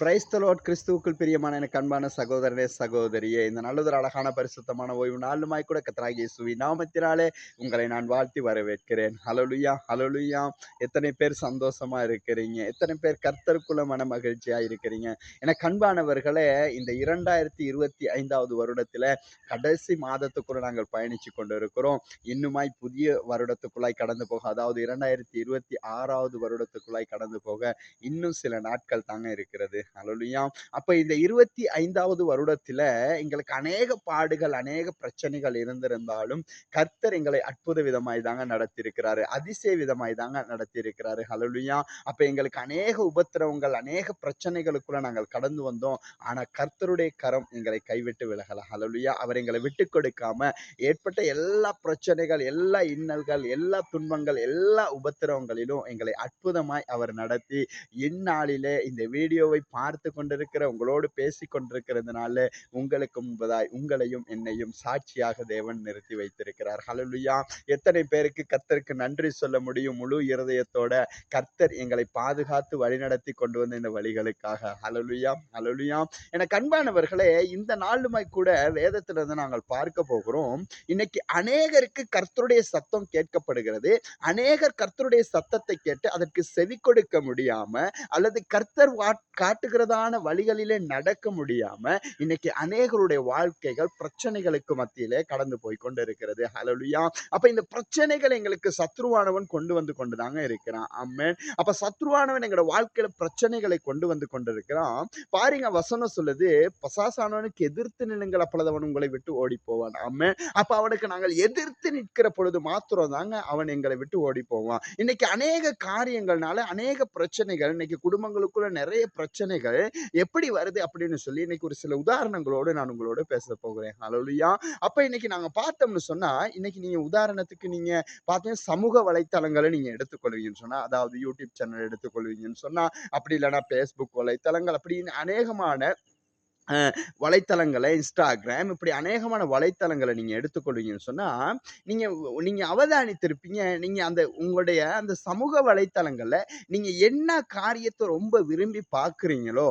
பிரைஸ்தலோட் கிறிஸ்துவுக்குள் பிரியமான எனக்கு அன்பான சகோதரனே சகோதரியே இந்த நல்லதொரு அழகான பரிசுத்தமான ஓய்வு நாளுமாய் கூட கத்தராகி சுவி நாமத்தினாலே உங்களை நான் வாழ்த்தி வரவேற்கிறேன். ஹலலுயா ஹலலுயா எத்தனை பேர் சந்தோஷமா இருக்கிறீங்க? எத்தனை பேர் கர்த்தருக்குள்ள மன மகிழ்ச்சியா இருக்கிறீங்க? எனக்கு அன்பானவர்களே இந்த இரண்டாயிரத்தி இருபத்தி ஐந்தாவது வருடத்துல கடைசி மாதத்துக்குள்ள நாங்கள் பயணிச்சு கொண்டு இருக்கிறோம் இன்னுமாய் புதிய வருடத்துக்குள்ளாய் கடந்து போக அதாவது இரண்டாயிரத்தி இருபத்தி ஆறாவது வருடத்துக்குள்ளாய் கடந்து போக இன்னும் சில நாட்கள் தாங்க இருக்கிறது. ஹalleluya அப்ப இந்த இருபத்தி ஐந்தாவது வருடத்துல எங்களுக்கு அநேக பாடுகள் அநேக பிரச்சனைகள் இருந்திருந்தாலும் கர்த்தர் எங்களை அற்புத விதமாய் தாங்க நடத்தியிருக்கிறாரு. அதிசய விதமாய் தாங்க நடத்தியிருக்கிறாரு. ஹalleluya அப்ப எங்களுக்கு அநேக உபத்திரவங்கள் அநேக பிரச்சனைகளுக்குள்ள நாங்கள் கடந்து வந்தோம். ஆனா கர்த்தருடைய கரம் எங்களை கைவிட்டு விலகல. ஹalleluya அவர் எங்களை விட்டு கொடுக்காம ஏற்பட்ட எல்லா பிரச்சனைகள் எல்லா இன்னல்கள் எல்லா துன்பங்கள் எல்லா உபத்திரவங்களிலும் எங்களை அற்புதமாய் அவர் நடத்தி இந்நாளிலே இந்த வீடியோவை பார்த்து கொண்டிருக்கிற உங்களோடு பேசி கொண்டிருக்கிறதுனால உங்களுக்கு முன்பதாய் உங்களையும் என்னையும் சாட்சியாக தேவன் நிறுத்தி வைத்திருக்கிறார். ஹலலுயா எத்தனை பேருக்கு கர்த்தருக்கு நன்றி சொல்ல முடியும்? முழு இருதயத்தோட கர்த்தர் எங்களை பாதுகாத்து வழிநடத்தி கொண்டு வந்த இந்த வழிகளுக்காக. ஹalleluya ஹalleluya என கண்பானவர்களே இந்த நாளுமை கூட வேதத்திலிருந்து நாங்கள் பார்க்க போகிறோம். இன்னைக்கு அநேகருக்கு கர்த்தருடைய சத்தம் கேட்கப்படுகிறது. அநேகர் கர்த்தருடைய சத்தத்தை கேட்டு அதற்கு செவி கொடுக்க முடியாம அல்லது கர்த்தர் வா- காட்டுகிறதான வழிகளிலே நடக்க முடியாம இன்னைக்கு அநேகருடைய வாழ்க்கைகள் பிரச்சனைகளுக்கு மத்தியிலே கடந்து போய் கொண்டு இருக்கிறது ஹலலுயா அப்ப இந்த பிரச்சனைகள் எங்களுக்கு சத்ருவானவன் கொண்டு வந்து கொண்டுதாங்க இருக்கிறான். அம்மன் அப்ப சத்ருவானவன் எங்களோட வாழ்க்கையில பிரச்சனைகளை கொண்டு வந்து கொண்டிருக்கிறான். பாருங்க வசனம் சொல்லுது பசாசானவனுக்கு எதிர்த்து நில்லுங்கள் அப்பொழுது உங்களை விட்டு ஓடி போவான் அம்மன் அப்ப அவனுக்கு நாங்கள் எதிர்த்து நிற்கிற பொழுது மாத்திரம் தாங்க அவன் எங்களை விட்டு ஓடி போவான் இன்னைக்கு அநேக காரியங்கள்னால அநேக பிரச்சனைகள் இன்னைக்கு குடும்பங்களுக்குள்ள நிறைய பிரச்சனை பிரச்சனைகள் எப்படி வருது அப்படின்னு சொல்லி இன்னைக்கு ஒரு சில உதாரணங்களோடு நான் உங்களோட பேச போகிறேன். ஹalleluya அப்ப இன்னைக்கு நாங்க பார்த்தோம்னு சொன்னா இன்னைக்கு நீங்க உதாரணத்துக்கு நீங்க பார்த்தீங்கன்னா சமூக வலைத்தளங்களை நீங்க எடுத்துக்கொள்வீங்கன்னு சொன்னா அதாவது யூடியூப் சேனல் எடுத்துக்கொள்வீங்கன்னு சொன்னா அப்படி இல்லைன்னா ஃபேஸ்புக் வலைத்தளங்கள் அப்படின்னு அநேகமான வலைத்தளங்களை இன்ஸ்டாகிராம் இப்படி அநேகமான வலைத்தளங்களை நீங்கள் எடுத்துக்கொள்வீங்கன்னு சொன்னால் நீங்கள் நீங்கள் அவதானித்திருப்பீங்க. நீங்கள் அந்த உங்களுடைய அந்த சமூக வலைத்தளங்களில் நீங்கள் என்ன காரியத்தை ரொம்ப விரும்பி பார்க்குறீங்களோ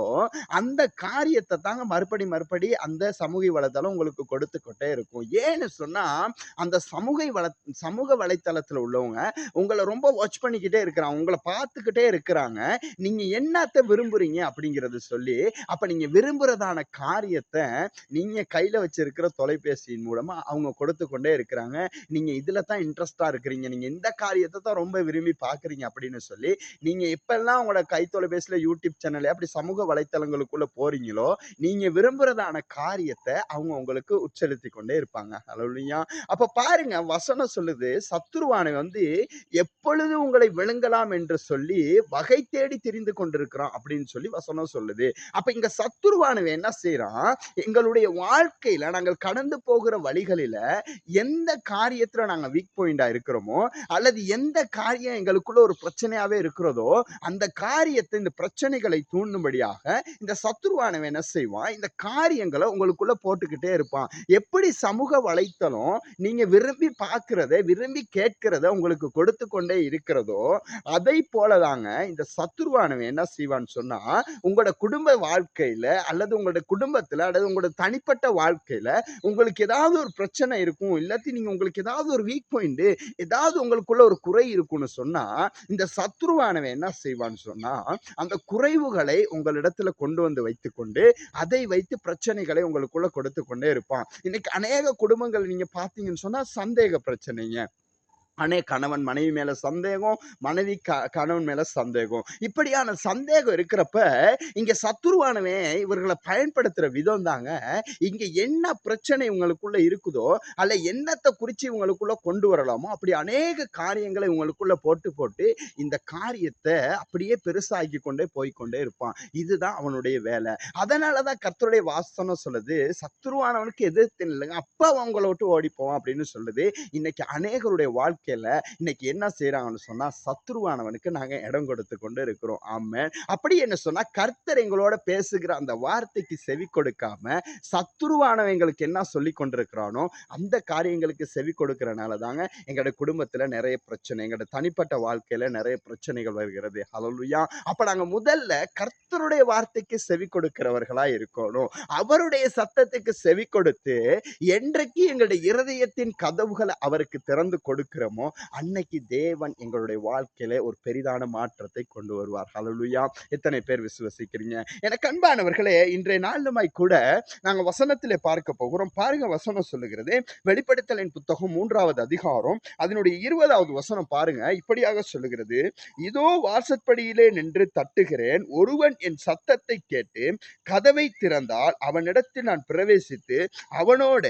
அந்த காரியத்தை தாங்க மறுபடி மறுபடி அந்த சமூக வலைத்தளம் உங்களுக்கு கொடுத்துக்கிட்டே இருக்கும். ஏன்னு சொன்னால் அந்த சமூக வள சமூக வலைத்தளத்தில் உள்ளவங்க உங்களை ரொம்ப வாட்ச் பண்ணிக்கிட்டே இருக்கிறாங்க உங்களை பார்த்துக்கிட்டே இருக்கிறாங்க. நீங்கள் என்னத்தை விரும்புகிறீங்க அப்படிங்கிறத சொல்லி அப்போ நீங்கள் விரும்புகிறதான காரியத்தை நீங்க கையில வச்சிருக்கிற தொலைபேசியின் மூலமா அவங்க கொடுத்து கொண்டே இருக்கிறாங்க. நீங்க இதுல தான் இன்ட்ரெஸ்டா இருக்கிறீங்க. நீங்க இந்த காரியத்தை தான் ரொம்ப விரும்பி பாக்குறீங்க அப்படின்னு சொல்லி நீங்க எப்பெல்லாம் உங்களோட கை தொலைபேசியில யூடியூப் சேனல் அப்படி சமூக வலைத்தளங்களுக்குள்ள போறீங்களோ நீங்க விரும்புறதான காரியத்தை அவங்க உங்களுக்கு உச்சரித்து கொண்டே இருப்பாங்க. ஹalleluya அப்ப பாருங்க வசனம் சொல்லுது சத்துருவானை வந்து எப்பொழுது உங்களை விழுங்கலாம் என்று சொல்லி வகை தேடி தெரிந்து கொண்டிருக்கிறான் அப்படின்னு சொல்லி வசனம் சொல்லுது. அப்ப இங்க சத்துருவானவன் என்ன செய்யறான் எங்களுடைய வாழ்க்கையில நாங்கள் கடந்து போகிற வழிகளில எந்த காரியத்துல நாங்க வீக் பாயிண்டா இருக்கிறோமோ அல்லது எந்த காரியம் எங்களுக்குள்ள ஒரு பிரச்சனையாவே இருக்கிறதோ அந்த காரியத்தை இந்த பிரச்சனைகளை தூண்டும்படியாக இந்த சத்துருவானவன் என்ன செய்வான்? இந்த காரியங்களை உங்களுக்குள்ள போட்டுக்கிட்டே இருப்பான். எப்படி சமூக வலைத்தளம் நீங்க விரும்பி பார்க்கறத விரும்பி கேட்கிறத உங்களுக்கு கொடுத்து கொண்டே இருக்கிறதோ அதை போலதாங்க இந்த சத்துருவானவன் என்ன செய்வான்னு சொன்னா உங்களோட குடும்ப வாழ்க்கையில அல்லது உங்களோட குடும்பத்துல அல்லது உங்களோட தனிப்பட்ட வாழ்க்கையில உங்களுக்கு ஏதாவது ஒரு பிரச்சனை இருக்கும் இல்லாட்டி நீங்க உங்களுக்கு ஏதாவது ஒரு வீக் பாயிண்ட் ஏதாவது உங்களுக்குள்ள ஒரு குறை இருக்கும்னு சொன்னா இந்த சத்ருவானவன் என்ன செய்வான்னு சொன்னா அந்த குறைவுகளை உங்களிடத்துல கொண்டு வந்து வைத்துக்கொண்டு அதை வைத்து பிரச்சனைகளை உங்களுக்குள்ள கொடுத்து கொண்டே இருப்பான். இன்னைக்கு அநேக குடும்பங்கள் நீங்க பாத்தீங்கன்னு சொன்னா சந்தேக பிரச்சனைங்க. அனே கணவன் மனைவி மேல சந்தேகம் மனைவி க கணவன் மேல சந்தேகம். இப்படியான சந்தேகம் இருக்கிறப்ப இங்க சத்துருவானவே இவர்களை பயன்படுத்துற விதம் தாங்க. இங்க என்ன பிரச்சனை இவங்களுக்குள்ள இருக்குதோ அல்ல என்னத்தை குறிச்சு இவங்களுக்குள்ள கொண்டு வரலாமோ அப்படி அநேக காரியங்களை இவங்களுக்குள்ள போட்டு போட்டு இந்த காரியத்தை அப்படியே பெருசாக்கி கொண்டே போய்க்கொண்டே இருப்பான். இதுதான் அவனுடைய வேலை. அதனாலதான் கர்த்தருடைய வாசனம் சொல்லுது சத்துருவானவனுக்கு எதிர்த்து இல்லைங்க அப்ப அவங்கள விட்டு ஓடிப்போம் அப்படின்னு சொல்லுது. இன்னைக்கு அநேகருடைய வாழ்க்கை வாழ்க்கையில இன்னைக்கு என்ன செய்யறாங்கன்னு சொன்னா, சத்ருவானவனுக்கு நாங்க இடம் கொடுத்து கொண்டு இருக்கிறோம். ஆமென். அப்படி என்ன சொன்னா, கர்த்தர் எங்களோட பேசுகிற அந்த வார்த்தைக்கு செவி கொடுக்காம, சத்ருவானவன் எங்களுக்கு என்ன சொல்லிக் கொண்டிருக்கிறானோ, அந்த காரியங்களுக்கு செவி கொடுக்கறனால தாங்க எங்களோட குடும்பத்துல நிறைய பிரச்சனை, எங்களோட தனிப்பட்ட வாழ்க்கையில நிறைய பிரச்சனைகள் வருகிறது. ஹல்லேலூயா! அப்ப நாங்க முதல்ல கர்த்தருடைய வார்த்தைக்கு செவி கொடுக்கிறவர்களா இருக்கணும். அவருடைய சத்தத்துக்கு செவி கொடுத்து, என்றைக்கு எங்களுடைய இருதயத்தின் கதவுகளை அவருக்கு திறந்து கொடுக்கிறோம் அன்னைக்கு தேவன் எங்களுடைய வாழ்க்கையில ஒரு பெரிதான மாற்றத்தை கொண்டு வருவார். ஹலலுயா எத்தனை பேர் விசுவசிக்கிறீங்க? எனக்கு அன்பானவர்களே, இன்றைய நாளுமாய் கூட நாங்கள் வசனத்திலே பார்க்க போகிறோம். பாருங்க வசனம் சொல்லுகிறது, வெளிப்படுத்தலின் புத்தகம் மூன்றாவது அதிகாரம், அதனுடைய 20வது வசனம் பாருங்க. இப்படியாக சொல்லுகிறது, இதோ வாசற்படியிலே நின்று தட்டுகிறேன். ஒருவன் என் சத்தத்தை கேட்டு கதவை திறந்தால், அவனிடத்தில் நான் பிரவேசித்து, அவனோட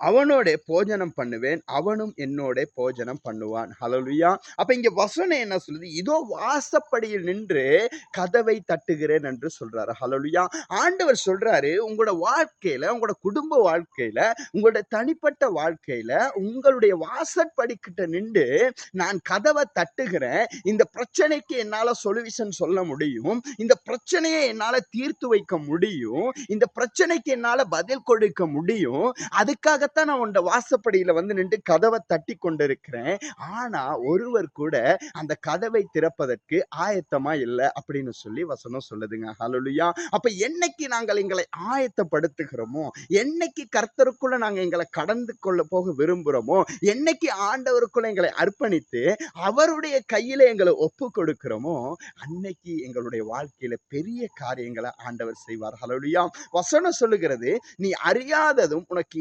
அவனோட போஜனம் பண்ணுவேன். அவனும் என்னோட போஜனம் பண்ணுவான். ஹலலுயா அப்ப இங்க வசனம் என்ன சொல்லுது? இதோ வாசப்படியில் நின்று கதவை தட்டுகிறேன் என்று சொல்றாரு. ஹலலுயா ஆண்டவர் சொல்றாரு, உங்களோட வாழ்க்கையில, உங்களோட குடும்ப வாழ்க்கையில, உங்களோட தனிப்பட்ட வாழ்க்கையில, உங்களுடைய வாசற்படிக்கிட்ட நின்று நான் கதவை தட்டுகிறேன். இந்த பிரச்சனைக்கு என்னால சொல்யூஷன் சொல்ல முடியும். இந்த பிரச்சனையை என்னால தீர்த்து வைக்க முடியும். இந்த பிரச்சனைக்கு என்னால பதில் கொடுக்க முடியும். அதுக்காக அதுக்காகத்தான் நான் உண்ட வாசப்படியில வந்து நின்று கதவை தட்டி கொண்டிருக்கிறேன். ஆனா, ஒருவர் கூட அந்த கதவை திறப்பதற்கு ஆயத்தமா இல்லை அப்படின்னு சொல்லி வசனம் சொல்லுதுங்க. ஹல்லேலூயா! அப்ப என்னைக்கு நாங்கள் எங்களை ஆயத்தப்படுத்துகிறோமோ, என்னைக்கு கர்த்தருக்குள்ள நாங்க எங்களை கடந்து கொள்ள போக விரும்புறோமோ, என்னைக்கு ஆண்டவருக்குள்ள எங்களை அர்ப்பணித்து, அவருடைய கையில எங்களை ஒப்பு கொடுக்கிறோமோ, அன்னைக்கு எங்களுடைய வாழ்க்கையில பெரிய காரியங்களை ஆண்டவர் செய்வார். ஹலோலியா வசனம் சொல்லுகிறது, நீ அறியாததும், உனக்கு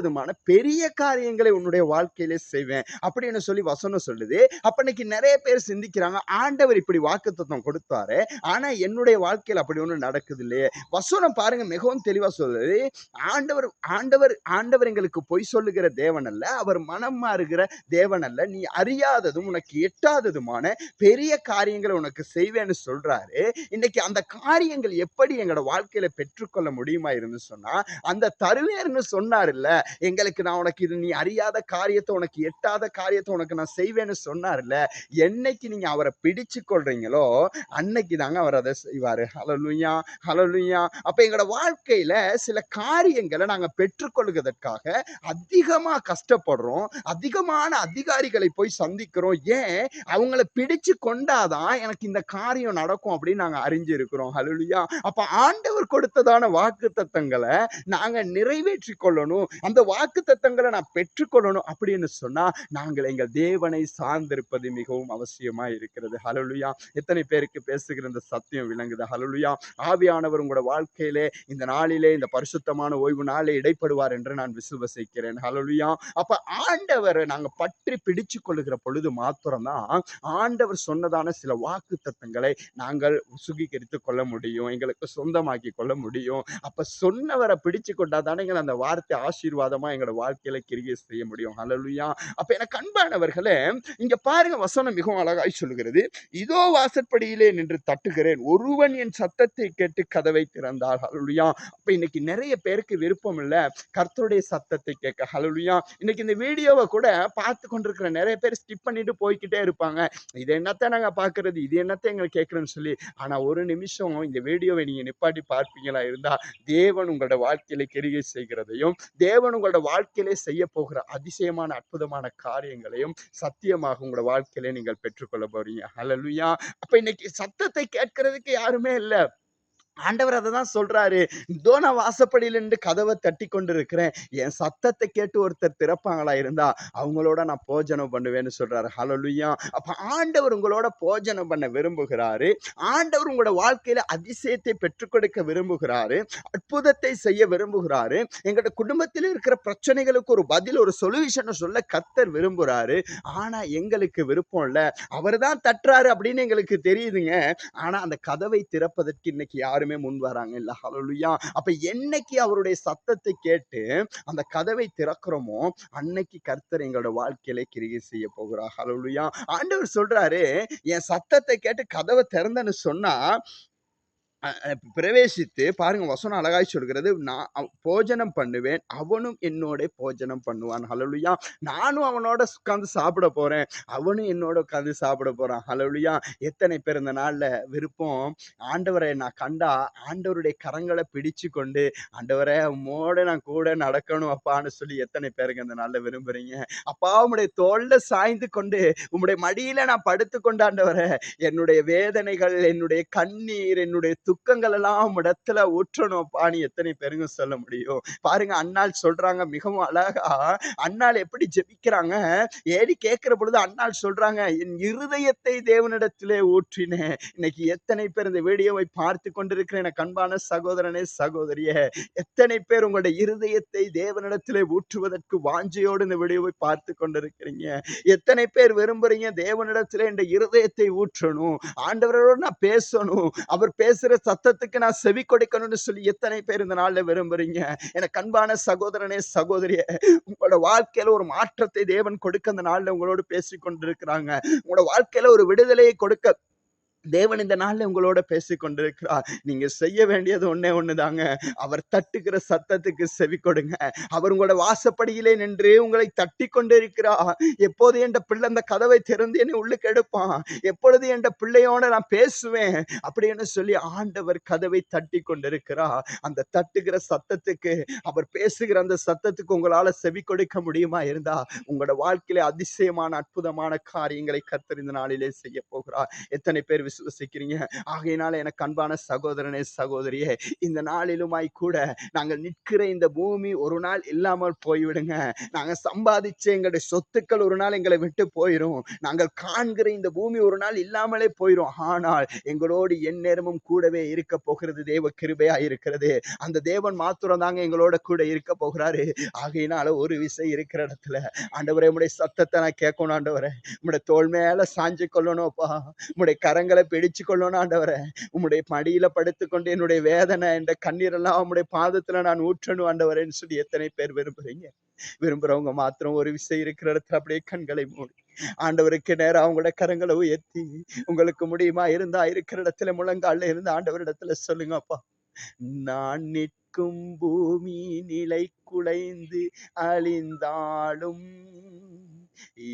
எட்டாததுமான பெரிய காரியங்களை உன்னுடைய வாழ்க்கையிலே செய்வேன். அப்படின்னு சொல்லி வசனம் சொல்லுது. அப்ப இன்னைக்கு நிறைய பேர் சிந்திக்கிறாங்க, ஆண்டவர் இப்படி வாக்குத்துவம் கொடுத்தாரு ஆனா என்னுடைய வாழ்க்கையில் அப்படி ஒண்ணும் நடக்குது இல்லையே. வசனம் பாருங்க மிகவும் தெளிவா சொல்லுது. ஆண்டவர் ஆண்டவர் ஆண்டவர் எங்களுக்கு பொய் சொல்லுகிற தேவன் அல்ல. அவர் மனம் மாறுகிற தேவன் அல்ல. நீ அறியாததும், உனக்கு எட்டாததுமான பெரிய காரியங்களை உனக்கு செய்வேன்னு சொல்றாரு. இன்னைக்கு அந்த காரியங்கள் எப்படி எங்களோட வாழ்க்கையில பெற்றுக்கொள்ள முடியுமா இருந்து சொன்னா, அந்த தருணையர்னு சொன்னார் இல்ல எங்களுக்கு நான் உனக்கு இது நீ அறியாத காரியத்தை உனக்கு எட்டாத காரியத்தை உனக்கு நான் செய்வேன்னு சொன்னார்ல என்னைக்கு நீங்க அவரை பிடிச்சு கொள்றீங்களோ, அன்னைக்கு தாங்க அவர் அதை செய்வாரு. ஹலலுயா ஹலலுயா அப்ப எங்களோட வாழ்க்கையில சில காரியங்களை நாங்க பெற்றுக்கொள்வதற்காக அதிகமா கஷ்டப்படுறோம். அதிகமான அதிகாரிகளை போய் சந்திக்கிறோம். ஏன்? அவங்கள பிடிச்சு கொண்டாதான் எனக்கு இந்த காரியம் நடக்கும் அப்படின்னு நாங்க அறிஞ்சிருக்கிறோம். ஹலலுயா அப்ப ஆண்டவர் கொடுத்ததான வாக்கு தத்தங்களை நாங்க நிறைவேற்றி கொள்ளணும். அந்த வாக்குத்தத்தங்கள நான் பெற்றுக்கொள்ளணும் அப்படின்னு சொன்னா, நாங்கள் எங்கள் தேவனை சார்ந்திருப்பது மிகவும் அவசியமா இருக்கிறது. ஹலலுயா எத்தனை பேருக்கு பேசுகிற இந்த சத்தியம் விளங்குது? ஹலலுயா ஆவியானவர் உங்களோட வாழ்க்கையிலே இந்த நாளிலே, இந்த பரிசுத்தமான ஓய்வு நாளே இடைப்படுவார் என்று நான் விசுவசிக்கிறேன். ஹலலுயா அப்ப ஆண்டவரை நாங்க பற்றி பிடிச்சு கொள்ளுகிற பொழுது மாத்திரம் தான், ஆண்டவர் சொன்னதான சில வாக்குத்தத்தங்களை நாங்கள் சுகீகரித்து கொள்ள முடியும். எங்களுக்கு சொந்தமாக்கி கொள்ள முடியும். அப்ப சொன்னவரை பிடிச்சு கொண்டாதானே அந்த வார்த்தை ஆசீர்வாதம் எங்களோட வாழ்க்கையில கிரியை செய்ய முடியும். அலலுயா அப்ப எனக்கு அன்பானவர்களே, இங்க பாருங்க வசனம் மிகவும் அழகாய் சொல்லுகிறது. இதோ வாசற்படியிலே நின்று தட்டுகிறேன். ஒருவன் என் சத்தத்தை கேட்டு கதவை திறந்தால். ஹல்லேலூயா! அப்ப இன்னைக்கு நிறைய பேருக்கு விருப்பம் இல்ல, கர்த்தருடைய சத்தத்தை கேட்க. ஹலலுயா இன்னைக்கு இந்த வீடியோவை கூட பார்த்து கொண்டிருக்கிற நிறைய பேர் ஸ்கிப் பண்ணிட்டு போய்கிட்டே இருப்பாங்க. இது என்னத்த நாங்க பார்க்கறது இது என்னத்த எங்களுக்கு கேட்கிறோம்னு சொல்லி. ஆனா ஒரு நிமிஷம் இந்த வீடியோவை நீங்க நிப்பாட்டி பார்ப்பீங்களா இருந்தா, தேவன் உங்களோட வாழ்க்கையில கிரியை செய்கிறதையும், தேவன் உங்களோட வாழ்க்கையிலே செய்ய போகிற அதிசயமான, அற்புதமான காரியங்களையும் சத்தியமாக உங்களோட வாழ்க்கையிலே நீங்கள் பெற்றுக்கொள்ள போறீங்க. ஹல்லேலூயா! அப்ப இன்னைக்கு சத்தத்தை கேட்கறதுக்கு யாருமே இல்ல. ஆண்டவர் அததான் சொல்றாரு. இதோ நான் வாசப்படியில கதவை தட்டி கொண்டிருக்கிறேன். என் சத்தத்தை கேட்டு ஒருத்தர் திறப்பாங்களா இருந்தா, அவங்களோட நான் போஜனம் பண்ணுவேன்னு சொல்றாரு. ஹலலுயா அப்ப ஆண்டவர் உங்களோட போஜனம் பண்ண விரும்புகிறாரு. ஆண்டவர் உங்களோட வாழ்க்கையில அதிசயத்தை பெற்றுக் கொடுக்க விரும்புகிறாரு. அற்புதத்தை செய்ய விரும்புகிறாரு. எங்களோட குடும்பத்தில் இருக்கிற பிரச்சனைகளுக்கு ஒரு பதில், ஒரு சொல்யூஷன சொல்ல கத்தர் விரும்புறாரு. ஆனா எங்களுக்கு விருப்பம் இல்லை அவர் தான் தட்டுறாரு அப்படின்னு எங்களுக்கு தெரியுதுங்க. ஆனா அந்த கதவை திறப்பதற்கு இன்னைக்கு யாருமே முன் வராங்க இல்ல. ஹல்லேலூயா! அப்ப என்னைக்கு அவருடைய சத்தத்தை கேட்டு அந்த கதவை திறக்கிறோமோ, அன்னைக்கு கர்த்தர் எங்களோட வாழ்க்கையிலே கிரியை செய்ய போகிறார். ஹல்லேலூயா! ஆண்டவர் சொல்றாரு, என் சத்தத்தை கேட்டு கதவை திறந்தன்னு சொன்னா பிரவேசித்து பாருங்க வசனம் அழகாய் சொல்கிறது, நான் போஜனம் பண்ணுவேன். அவனும் என்னோட போஜனம் பண்ணுவான். ஹலலுயா நானும் அவனோட உட்காந்து சாப்பிட போறேன். அவனும் என்னோட உட்காந்து சாப்பிட போறான். ஹலலுயா எத்தனை பேர் இந்த நாள்ல விருப்பம், ஆண்டவரை நான் கண்டா, ஆண்டவருடைய கரங்களை பிடிச்சு கொண்டு ஆண்டவரை உம்மோட நான் கூட நடக்கணும் அப்பான்னு சொல்லி எத்தனை பேருங்க இந்த நாள்ல விரும்புறீங்க? அப்பா உம்முடைய தோல்ல சாய்ந்து கொண்டு, உம்முடைய மடியில நான் படுத்து கொண்டாண்டவரை என்னுடைய வேதனைகள், என்னுடைய கண்ணீர், என்னுடைய துக்கங்கள் எல்லாம் இடத்துல உம்மிடத்துல பாணி எத்தனை பேருங்க சொல்ல முடியும்? பாருங்க அன்னாள் சொல்றாங்க மிகவும் அழகா, அன்னாள் எப்படி ஜெபிக்கிறாங்க, ஏடி கேட்கிற பொழுது அண்ணால் சொல்றாங்க, "என் இருதயத்தை தேவனிடத்திலே ஊற்றினேன்." இன்னைக்கு எத்தனை பேர் இந்த வீடியோவை பார்த்து கொண்டிருக்கிற எனக்கு அன்பான சகோதரனே, சகோதரிய எத்தனை பேர் உங்களுடைய இருதயத்தை தேவனிடத்திலே ஊற்றுவதற்கு வாஞ்சையோடு இந்த வீடியோவை பார்த்துக் கொண்டிருக்கிறீங்க? எத்தனை பேர் விரும்புறீங்க, தேவனிடத்திலே இந்த இருதயத்தை ஊற்றணும், ஆண்டவரோடு நான் பேசணும், அவர் பேசுற சத்தத்துக்கு நான் செவி கொடுக்கணும்னு சொல்லி எத்தனை பேர் இந்த நாள்ல விரும்புறீங்க? எனக்கு அன்பான சகோதரனே, சகோதரிய உங்களோட வாழ்க்கையில ஒரு மாற்றத்தை தேவன் கொடுக்க அந்த நாள்ல உங்களோடு பேசிக் கொண்டிருக்கிறாங்க. உங்களோட வாழ்க்கையில ஒரு விடுதலையை கொடுக்க தேவன் இந்த நாளில் உங்களோட பேசி கொண்டிருக்கிறார். நீங்க செய்ய வேண்டியது ஒண்ணே ஒண்ணுதாங்க. அவர் தட்டுக்கிற சத்தத்துக்கு செவி கொடுங்க. அவர் உங்களோட வாசப்படியிலே நின்று உங்களை தட்டி கொண்டிருக்கிறார். எப்போது என்ற பிள்ளை அந்த கதவை திறந்து என்னை உள்ளுக்கு எடுப்பான்? எப்பொழுது என்ற பிள்ளையோட நான் பேசுவேன்? அப்படின்னு சொல்லி ஆண்டவர் கதவை தட்டி கொண்டிருக்கிறார். அந்த தட்டுகிற சத்தத்துக்கு, அவர் பேசுகிற அந்த சத்தத்துக்கு உங்களால செவி கொடுக்க முடியுமா இருந்தா, உங்களோட வாழ்க்கையில அதிசயமான, அற்புதமான காரியங்களை கத்தறிந்த நாளிலே செய்ய போகிறார். எத்தனை பேர் விசுவசிக்கிறீங்க? ஆகையினால எனக்கு அன்பான சகோதரனே, சகோதரியே, இந்த நாளிலுமாய் கூட நாங்கள் நிற்கிற இந்த பூமி ஒரு நாள் இல்லாமல் போய்விடுங்க. நாங்கள் சம்பாதிச்ச எங்களுடைய சொத்துக்கள் ஒரு நாள் எங்களை விட்டு போயிடும் நாங்கள் காண்கிற இந்த பூமி ஒரு நாள் இல்லாமலே போயிடும் ஆனால் எங்களோடு என் நேரமும் கூடவே இருக்க போகிறது தேவ கிருபையா இருக்கிறது. அந்த தேவன் மாத்திரம் தாங்க எங்களோட கூட இருக்க போகிறாரு. ஆகையினால ஒரு விசை இருக்கிற இடத்துல, ஆண்டவரே உடைய சத்தத்தை நான் கேட்கணும் ஆண்டவரே. உடைய தோள் மேல சாய்ஞ்சு கொள்ளணும்ப்பா. உடைய கரங்களை பிடிச்சு கொள்ளணும் ஆண்டவரை உம்முடைய மடியில படுத்துக்கொண்டு என்னுடைய வேதனை, என்ற கண்ணீரெல்லாம் உம்முடைய பாதத்துல நான் ஊற்றணும் ஆண்டவரேன்னு சொல்லி எத்தனை பேர் விரும்புறீங்க? விரும்புறவங்க மாத்திரம் ஒரு விஷயம் இருக்கிற இடத்துல அப்படியே கண்களை மூடி, ஆண்டவருக்கு நேரம் அவங்களோட கரங்களை உயர்த்தி, உங்களுக்கு முடியுமா இருந்தா இருக்கிற இடத்துல முழங்கால இருந்து ஆண்டவரிடத்துல சொல்லுங்க அப்பா. நான் நிற்கும் பூமி நிலை குலைந்து அழிந்தாலும்,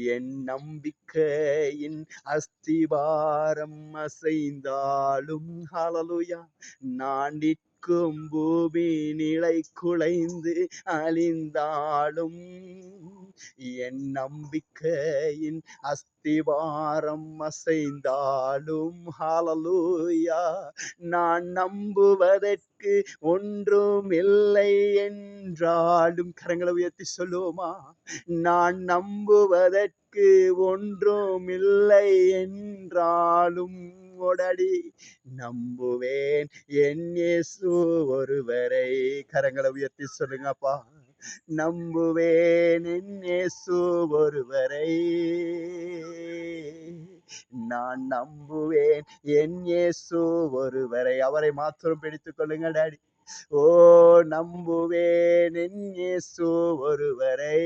என் நம்பிக்கையின் அஸ்திவாரம் அசைந்தாலும், ஹலலுயா நான் நிற்கும் பூமி நிலை குலைந்து அழிந்தாலும், என் நம்பிக்கையின் அஸ்திவாரம் அசைந்தாலும், ஹாலலூயா நான் நம்புவதற்கு ஒன்றும் இல்லை என்றாலும், கரங்களை உயர்த்தி சொல்லுவோமா? நான் நம்புவதற்கு ஒன்றும் இல்லை என்றாலும், ஓடாடி நம்புவேன் என் இயேசு ஒருவரை. கரங்களை உயர்த்தி சொல்லுங்கப்பா நம்புவேன் என் இயேசு ஒருவரை. நான் நம்புவேன் என் இயேசு ஒருவரை. அவரை மாத்திரம் பிடித்துக் கொள்ளுங்க டாடி. ஓ நம்புவேன் என் இயேசு ஒருவரை.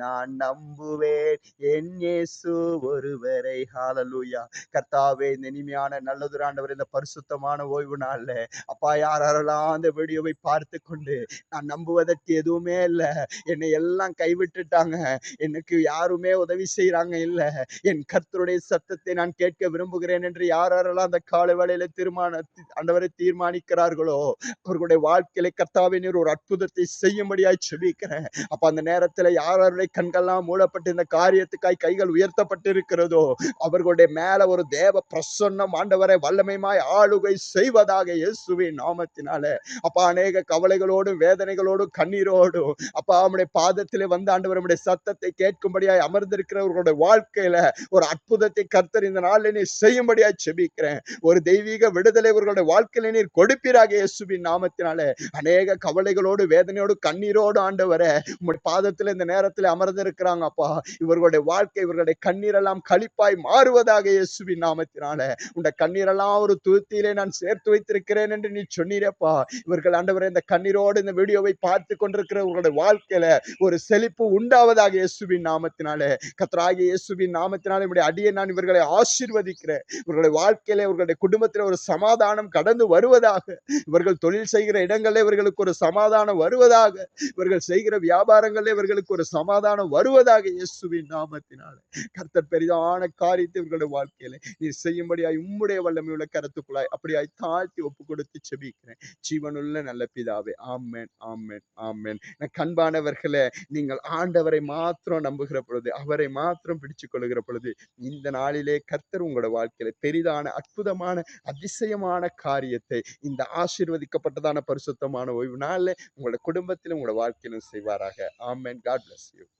நான் நம்புவேன் என் இயேசு ஒருவரை. ஹாலலூயா கர்த்தாவே இந்த இனிமையான நல்லதுராண்டவர் இந்த பரிசுத்தமான ஓய்வு நாள்ல, அப்பா யார் யாரெல்லாம் அந்த வீடியோவை பார்த்து கொண்டு, நான் நம்புவதற்கு எதுவுமே இல்ல. என்னை எல்லாம் கைவிட்டுட்டாங்க. எனக்கு யாருமே உதவி செய்யறாங்க இல்ல. என் கர்த்தருடைய சத்தத்தை நான் கேட்க விரும்புகிறேன் என்று யார் யாரெல்லாம் அந்த காலை வேளையில தீர்மான ஆண்டவரை தீர்மானிக்கிறார்களோ, அவர்களுடைய வாழ்க்கையில கர்த்தாவே ஒரு அற்புதத்தை செய்யும்படியாய் சொல்லிக்கிறேன் அப்ப அந்த நேரத்துல யார் யாருடைய கண்கள்லாம் மூடப்பட்டு இந்த காரியத்துக்காய் கைகள் உயர்த்தப்பட்டிருக்கிறதோ, அவர்களுடைய மேல ஒரு தேவ பிரசன்னம் ஆண்டவரை வல்லமைமாய் ஆளுகை செய்வதாக இயேசுவின் நாமத்தினால. அப்பா அநேக கவலைகளோடும், வேதனைகளோடும், கண்ணீரோடும், அப்பா அவனுடைய பாதத்திலே வந்து ஆண்டவர் நம்முடைய சத்தத்தை கேட்கும்படியாய் அமர்ந்திருக்கிறவர்களுடைய வாழ்க்கையில ஒரு அற்புதத்தை கர்த்தர் இந்த நாளில் நீ செய்யும்படியாய் செபிக்கிறேன் ஒரு தெய்வீக விடுதலை இவர்களுடைய வாழ்க்கையில நீர் கொடுப்பீராக இயேசுவின் நாமத்தினாலே அநேக கவலைகளோடு வேதனையோடு கண்ணீரோடு ஆண்டவரே உங்களுடைய பாதத்தில் இந்த நேரம் நேரத்தில் அமர்ந்திருக்கிறாங்க அப்பா இவர்களுடைய வாழ்க்கை இவர்களுடைய கண்ணீரெல்லாம் கழிப்பாய் மாறுவதாக இயேசுவின் நாமத்தினால. உண்ட கண்ணீரெல்லாம் ஒரு துருத்தியிலே நான் சேர்த்து வைத்திருக்கிறேன் என்று நீ சொன்னீரப்பா. இவர்கள் ஆண்டவரே இந்த கண்ணீரோடு இந்த வீடியோவை பார்த்து கொண்டிருக்கிற உங்களுடைய வாழ்க்கையில ஒரு செழிப்பு உண்டாவதாக இயேசுவின் நாமத்தினாலே. கத்தராகிய இயேசுவின் நாமத்தினாலே இப்படி அடியை நான் இவர்களை ஆசீர்வதிக்கிறேன். இவர்களுடைய வாழ்க்கையில இவர்களுடைய குடும்பத்தில் ஒரு சமாதானம் கடந்து வருவதாக. இவர்கள் தொழில் செய்கிற இடங்களில் இவர்களுக்கு ஒரு சமாதானம் வருவதாக. இவர்கள் செய்கிற வியாபாரங்களில் இவர்களுக்கு ஒரு சமாதானம் வருவதாக இயேசுவின் நாமத்தினால. கர்த்தர் பெரிதான காரியத்தை இவர்களுடைய வாழ்க்கையில நீ செய்யும்படியாய் உம்முடைய வல்லமை உள்ள கருத்துக்குள்ளாய் அப்படியாய் தாழ்த்தி ஒப்பு கொடுத்து செபிக்கிறேன். ஜீவனுள்ள நல்ல பிதாவே ஆமென் ஆமென் ஆமென். கண்பானவர்களே நீங்கள் ஆண்டவரை மாத்திரம் நம்புகிற பொழுது அவரை மாத்திரம் பிடிச்சு கொள்ளுகிற பொழுது இந்த நாளிலே கர்த்தர் உங்களோட வாழ்க்கையில பெரிதான அற்புதமான அதிசயமான காரியத்தை இந்த ஆசீர்வதிக்கப்பட்டதான பரிசுத்தமான ஓய்வு நாளில் உங்களோட குடும்பத்திலும் உங்களோட வாழ்க்கையிலும் செய்வாராக. ஆம்மேன் காட் bless you